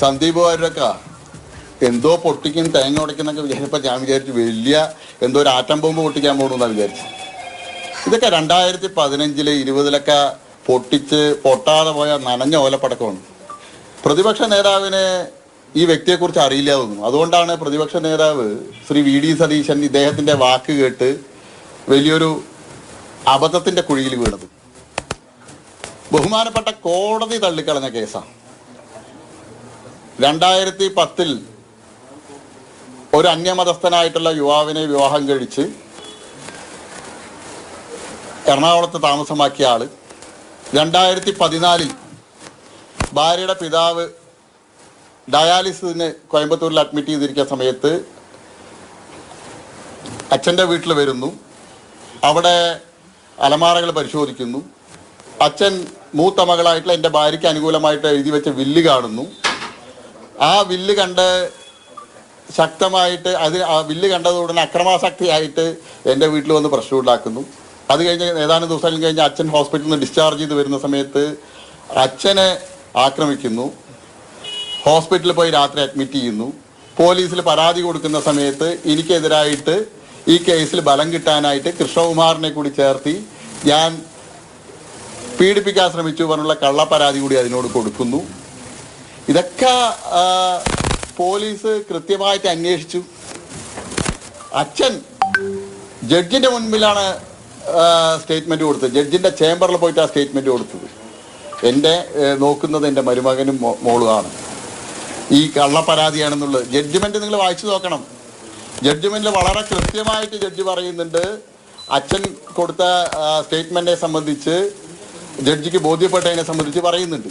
സന്ദീപ് വാര്യരൊക്കെ എന്തോ പൊട്ടിക്കും തേങ്ങ ഉടയ്ക്കുന്നൊക്കെ വിചാരിച്ചപ്പോൾ ഞാൻ വിചാരിച്ചു വലിയ എന്തോ ഒരു ആറ്റം ബോംബ് പൊട്ടിക്കാൻ പോകണമെന്നാണ് വിചാരിച്ചു ഇതൊക്കെ രണ്ടായിരത്തി പതിനഞ്ചിൽ ഇരുപതിലൊക്കെ പൊട്ടിച്ച് പൊട്ടാതെ പോയ നനഞ്ഞ ഓലപ്പടക്കമാണ്. പ്രതിപക്ഷ നേതാവിന് ഈ വ്യക്തിയെക്കുറിച്ച് അറിയില്ല തോന്നുന്നു. അതുകൊണ്ടാണ് പ്രതിപക്ഷ നേതാവ് ശ്രീ വി ഡി സതീശൻ ഇദ്ദേഹത്തിന്റെ വാക്ക് കേട്ട് വലിയൊരു അബദ്ധത്തിന്റെ കുഴിയിൽ വീണത്. ബഹുമാനപ്പെട്ട കോടതി തള്ളിക്കളഞ്ഞ കേസാണ് രണ്ടായിരത്തി പത്തിൽ ഒരു അന്യമതസ്ഥനായിട്ടുള്ള യുവാവിനെ വിവാഹം കഴിച്ച് എറണാകുളത്ത് താമസമാക്കിയ ആൾ. രണ്ടായിരത്തി പതിനാലിൽ ഭാര്യയുടെ പിതാവ് ഡയാലിസിന് കോയമ്പത്തൂരിൽ അഡ്മിറ്റ് ചെയ്തിരിക്കുന്ന സമയത്ത് അച്ഛന്റെ വീട്ടിൽ വരുന്നു. അവിടെ അലമാറകൾ പരിശോധിക്കുന്നു. അച്ഛൻ മൂത്ത മകളായിട്ടുള്ള എന്റെ ഭാര്യയ്ക്ക് അനുകൂലമായിട്ട് എഴുതി വെച്ച വില്ല് കാണുന്നു. ആ വില്ല് കണ്ട് ശക്തമായിട്ട് അത് ആ വില്ല് കണ്ടതോടുകൂടെ അക്രമാസക്തിയായിട്ട് എന്റെ വീട്ടിൽ വന്ന് പ്രശ്നം ഉണ്ടാക്കുന്നു അത് കഴിഞ്ഞ് ഏതാനും ദിവസം കഴിഞ്ഞ് അച്ഛൻ ഹോസ്പിറ്റലിൽ നിന്ന് ഡിസ്ചാർജ് ചെയ്ത് വരുന്ന സമയത്ത് അച്ഛനെ ആക്രമിക്കുന്നു. ഹോസ്പിറ്റലിൽ പോയി രാത്രി അഡ്മിറ്റ് ചെയ്യുന്നു. പോലീസിൽ പരാതി കൊടുക്കുന്ന സമയത്ത് എനിക്കെതിരായിട്ട് ഈ കേസിൽ ബലം കിട്ടാനായിട്ട് കൃഷ്ണകുമാറിനെ കൂടി ചേർത്തി ഞാൻ പീഡിപ്പിക്കാൻ ശ്രമിച്ചു പറഞ്ഞുള്ള കള്ളപ്പരാതി കൂടി അതിനോട് കൊടുക്കുന്നു. ഇതൊക്കെ പോലീസ് കൃത്യമായിട്ട് അന്വേഷിച്ചു. അച്ഛൻ ജഡ്ജിന്റെ മുൻപിലാണ് സ്റ്റേറ്റ്മെന്റ് കൊടുത്തത്. ജഡ്ജിന്റെ ചേംബറിൽ പോയിട്ട് ആ സ്റ്റേറ്റ്മെന്റ് കൊടുത്തത്. എന്റെ നോക്കുന്നത് എന്റെ മരുമകനും മോളുമാണ്. ഈ കള്ളപ്പരാതിയാണെന്നുള്ളത്. ജഡ്ജ്മെന്റ് നിങ്ങൾ വായിച്ചു നോക്കണം. ജഡ്ജ്മെന്റിൽ വളരെ കൃത്യമായിട്ട് ജഡ്ജി പറയുന്നുണ്ട്. അച്ഛൻ കൊടുത്ത സ്റ്റേറ്റ്മെന്റിനെ സംബന്ധിച്ച് ജഡ്ജിക്ക് ബോധ്യപ്പെട്ടതിനെ സംബന്ധിച്ച് പറയുന്നുണ്ട്.